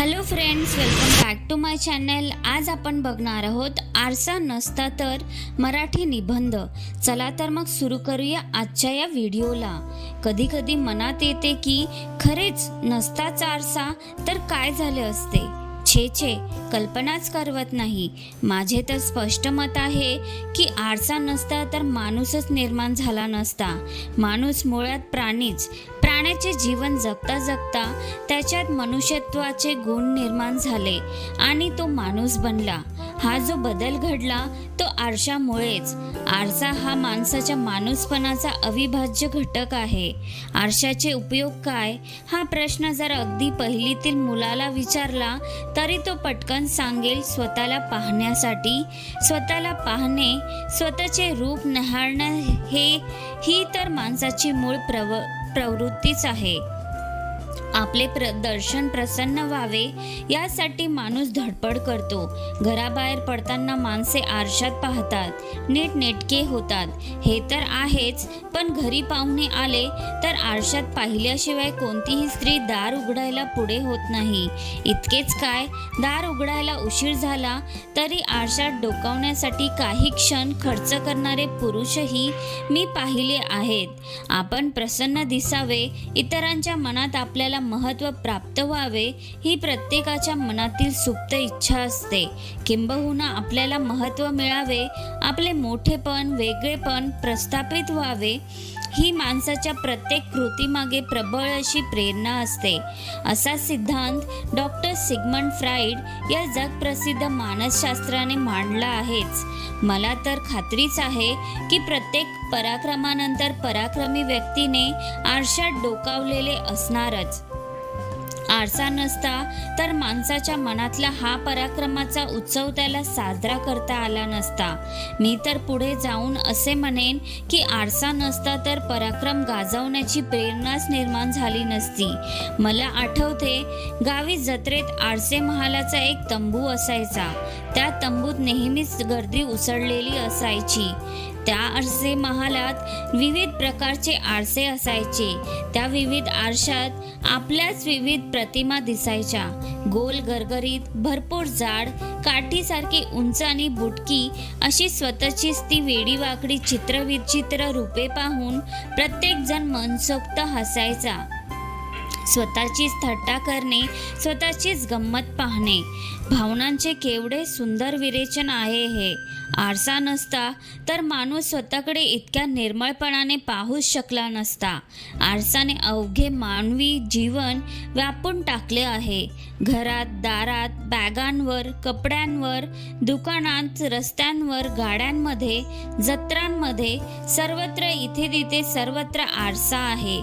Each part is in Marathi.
Hello friends welcome back to my channel आज आपण बघणार आहोत आरसा नसता तर मराठी निबंध. चला तर मग सुरू करूया आजच्या या व्हिडिओला. कधी कधी मनात येते की खरेच नसताच आरसा तर काय झाले असते? छे छे कल्पनाच करवत नाही. माझे तर स्पष्ट मत आहे की आरसा नसता तर माणूसच निर्माण झाला नसता. माणूस मुळात प्राणीच. प्राण्याचे जीवन जगता जगता त्याच्यात मनुष्यत्वाचे गुण निर्माण झाले आणि तो माणूस बनला. हा जो बदल घडला तो आरशामुळेच. आरसा हा माणसाच्या माणूसपणाचा अविभाज्य घटक आहे. आरशाचे उपयोग काय? हा प्रश्न जर अगदी पहिलीतील मुलाला विचारला तरी तो पटकन सांगेल स्वतःला पाहण्यासाठी. स्वतःला पाहणे स्वतःचे रूप न्याहाळणं हे ही तर माणसाची मूळ प्रव प्रवृत्तीच आहे. आपले प्र दर्शन प्रसन्न व्हावे यासाठी माणूस धडपड करतो. घराबाहेर पडताना माणसे आरशात पाहतात नीट नेटके होतात. हे तर आहेच पण घरी पाहुणे आले तर आरशात पाहिल्याशिवाय कोणतीही स्त्री दार उघडायला पुढे होत नाही. इतकेच काय दार उघडायला उशीर झाला तरी आरशात डोकावण्यासाठी काही क्षण खर्च करणारे पुरुषही मी पाहिले आहेत. आपण प्रसन्न दिसावे इतरांच्या मनात आपल्याला महत्त्व प्राप्त व्हावे ही प्रत्येकाच्या मनातील सुप्त इच्छा असते. किंबहुना आपल्याला महत्त्व मिळावे आपले मोठेपण वेगळेपण प्रस्थापित व्हावे ही माणसाच्या प्रत्येक कृतीमागे प्रबळ अशी प्रेरणा असते. असा सिद्धांत डॉक्टर सिगमंड फ्राईड या जगप्रसिद्ध मानसशास्त्राने मांडला आहेच. मला तर खात्रीच आहे की प्रत्येक पराक्रमानंतर पराक्रमी व्यक्तीने आरशात डोकावलेले असणारच. आरसा नसता तर माणसाच्या मनातला हा पराक्रमाचा उत्सव त्याला साजरा करता आला नसता. मी तर पुढे जाऊन असे म्हणेन की आरसा नसता तर पराक्रम गाजवण्याची प्रेरणाच निर्माण झाली नसती. मला आठवते गावी जत्रेत आरसे महालाचा एक तंबू असायचा. त्या तंबूत नेहमीच गर्दी उसळलेली असायची. त्या आरसे महालात विविध प्रकारचे आरसे असायचे. त्या विविध आरशात आपल्याच विविध प्रतिमा दिसायच्या. गोल गरगरीत भरपूर जाड काठीसारखी उंच आणि बुटकी अशी स्वतःचीच ती वेडीवाकडी चित्रविचित्र रूपे पाहून प्रत्येकजण मनसोक्त हसायचा. स्वतःचीच थट्टा करणे स्वतःचीच गंमत पाहणे. भावनांचे केवढे सुंदर विरेचन आहे हे. आरसा नसता तर माणूस स्वतःकडे इतक्या निर्मळपणाने पाहूच शकला नसता. आरसाने अवघे मानवी जीवन व्यापून टाकले आहे. घरात दारात बॅगांवर कपड्यांवर दुकानात रस्त्यांवर गाड्यांमध्ये जत्रांमध्ये सर्वत्र इथे तिथे सर्वत्र आरसा आहे.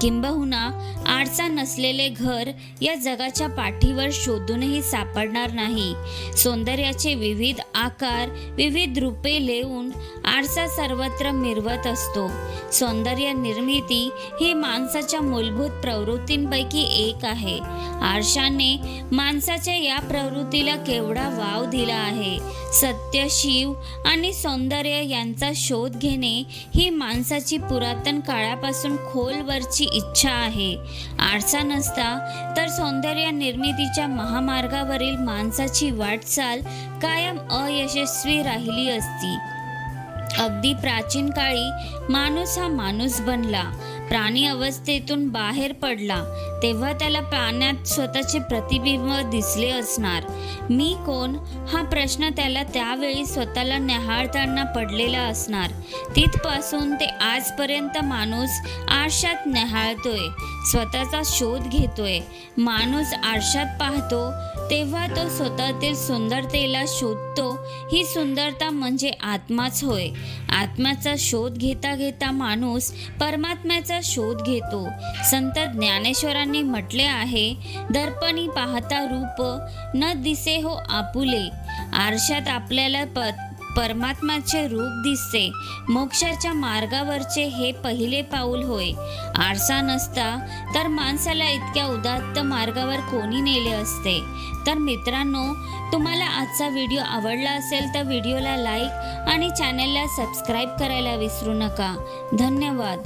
किंबहुना आरसा नसलेले घर या जगाच्या पाठीवर शोधूनही सापडणार नाही. सौंदर्याचे विविध आकार विविध रूपे लेऊन आरसा सर्वत्र मिरवत असतो. सौंदर्य निर्मिती ही माणसाच्या मूलभूत प्रवृत्तींपैकी एक आहे. आरशाने माणसाच्या या प्रवृत्तीला केवढा वाव दिला आहे. सत्य शिव आणि सौंदर्य यांचा शोध घेणे ही माणसाची पुरातन काळापासून खोलवरची इच्छा आहे. आरसा नसता तर सौंदर्य निर्मितीच्या महामार्गावरील माणसाची वाटचाल कायम अयशस्वी राहिली असती. अगदी प्राचीन काळी माणूस हा माणूस बनला. प्राणी अवस्थेतून बाहेर पडला. तेव्हा त्याला पाण्यात स्वतःचे प्रतिबिंब दिसले असणार. मी कोण? हा प्रश्न त्याला त्यावेळी स्वतःला न्याहाळताना पडलेला असणार. तिथपासून ते आजपर्यंत माणूस आरशात न्याहाळतोय स्वतःचा शोध घेतोय. माणूस आरशात पाहतो तेव्हा तो स्वतःतील सुंदरतेला शोधतो. ही सुंदरता म्हणजे आत्माच होय. आत्म्याचा शोध घेता घेता माणूस परमात्म्याचा शोध घेतो. संत ज्ञानेश्वरांनी म्हटले आहे दर्पणी पाहता रूप न दिसे हो आपुले. आरशात आपल्याला प परमात्माचे रूप दिसते. मोक्षाच्या मार्गावरचे हे पहिले पाऊल होय. आरसा नसता तर माणसाला इतक्या उदात्त मार्गावर कोणी नेले असते? तर मित्रांनो तुम्हाला आजचा व्हिडिओ आवडला असेल तर व्हिडिओला लाईक आणि चॅनलला सबस्क्राईब करायला विसरू नका. धन्यवाद.